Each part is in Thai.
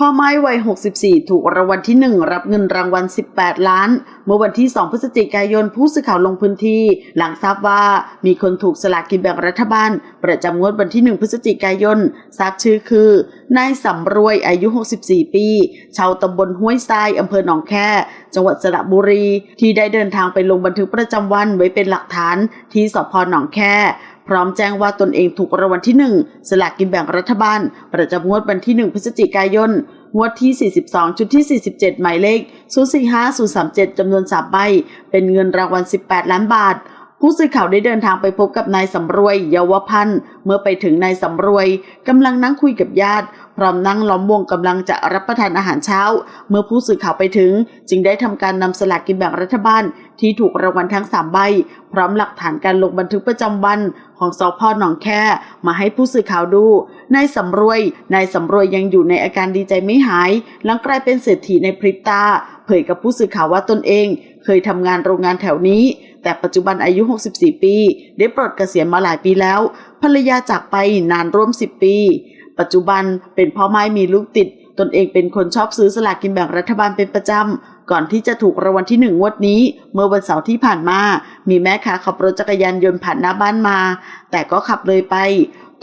พ่อไม้วัย 64 ถูกรางวัลที่ 1 รับเงินรางวัล 18 ล้าน เมื่อวันที่ 2 พฤศจิกายนผู้สื่อข่าวลงพื้นที่ หลังทราบว่ามีคนถูกสลากกินแบ่งรัฐบาล ประจำงวดวันที่ 1 พฤศจิกายน ทราบชื่อคือนายสำรวยอายุ 64 ปี ชาวตำบลห้วยทรายอำเภอหนองแค จังหวัดสระบุรี ที่ได้เดินทางไปลงบันทึกประจำวันไว้เป็นหลักฐานที่สพหนองแค พร้อมแจ้งว่าตนเองถูกรางวัลที่ 1 สลากกินแบ่งรัฐบาล ประจำงวดวันที่ 1 พฤศจิกายน งวดที่ 42 ชุดที่ 47 หมายเลข 045037 จำนวน 3 ใบ เป็นเงินรางวัล 18 ล้านบาทผู้สื่อข่าวได้เดินทางไปพบกับนายสำรวย เยาวพันธ์ เมื่อไปถึงนายสำรวยกำลังนั่งคุยกับญาติ พร้อมนั่งล้อมวงกำลังจะรับประทานอาหารเช้า เมื่อผู้สื่อข่าวไปถึง จึงได้ทำการนำสลากกินแบ่งรัฐบาล ที่ถูกรางวัลทั้ง 3 ใบ พร้อมหลักฐานการลงบันทึกประจำวันของสพหนองแคมาให้ผู้สื่อข่าวดูนายสำรวยนายสำรวยยังอยู่ในอาการดีใจไม่หาย หลังกลายเป็นเศรษฐีในพริบตา เผยกับผู้สื่อข่าวว่าตนเอง เคยทำงานโรงงานแถวนี้ แต่ปัจจุบันอายุ 64 ปี ได้ปลดเกษียณมาหลายปีแล้ว ภรรยาจากไปนานร่วม 10 ปี ปัจจุบันเป็นพ่อไม้มีลูกติด ตนเองเป็นคนชอบซื้อสลากกินแบ่งรัฐบาลเป็นประจำ ก่อนที่จะถูกรางวัลที่หนึ่งงวดนี้ เมื่อวันเสาร์ที่ผ่านมา มีแม่ค้าขับรถจักรยานยนต์ผ่านหน้าบ้านมา แต่ก็ขับเลยไป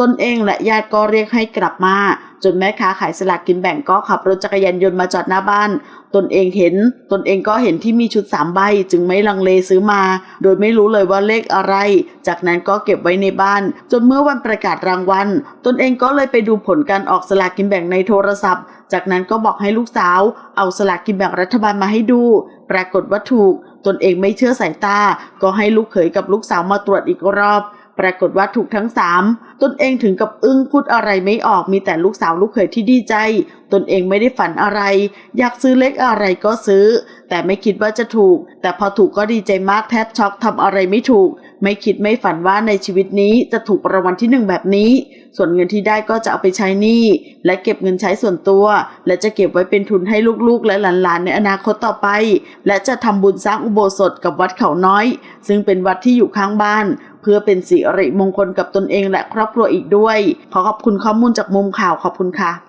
ตนเองและญาติก็เรียกให้กลับมา จนแม่ค้าขายสลากกินแบ่งก็ขับรถจักรยานยนต์มาจอดหน้าบ้าน ตนเองเห็น ตนเองก็เห็นที่มีชุดสามใบ จึงไม่ลังเลซื้อมา โดยไม่รู้เลยว่าเลขอะไร จากนั้นก็เก็บไว้ในบ้าน จนเมื่อวันประกาศรางวัล ตนเองก็เลยไปดูผลการออกสลากกินแบ่งในโทรศัพท์ จากนั้นก็บอกให้ลูกสาว เอาสลากกินแบ่งรัฐบาลมาให้ดู ปรากฏว่าถูก ตนเองไม่เชื่อสายตา ก็ให้ลูกเขยกับลูกสาวมาตรวจอีกรอบ ปรากฏว่าถูกทั้งสามตนเองถึงกับอึ้งพูดอะไรไม่ออกมีแต่ลูกสาวลูกเขยที่ดีใจ ตนเองไม่ได้ฝันอะไร อยากซื้อเลขอะไรก็ซื้อ แต่ไม่คิดว่าจะถูก แต่พอถูกก็ดีใจมากแทบช็อกทำอะไรไม่ถูก ไม่คิดไม่ฝันว่าในชีวิตนี้จะถูกรางวัลที่หนึ่งแบบนี้ ส่วนเงินที่ได้ก็จะเอาไปใช้หนี้และเก็บเงินใช้ส่วนตัว และจะเก็บไว้เป็นทุนให้ลูกๆ และหลานๆ ในอนาคตต่อไป และจะทำบุญสร้างอุโบสถกับวัดเขาน้อย ซึ่งเป็นวัดที่อยู่ข้างบ้าน เพื่อเป็นสิริมงคลกับตนเองและครอบครัวอีกด้วย ขอขอบคุณข้อมูลจากมุมข่าวขอบคุณค่ะ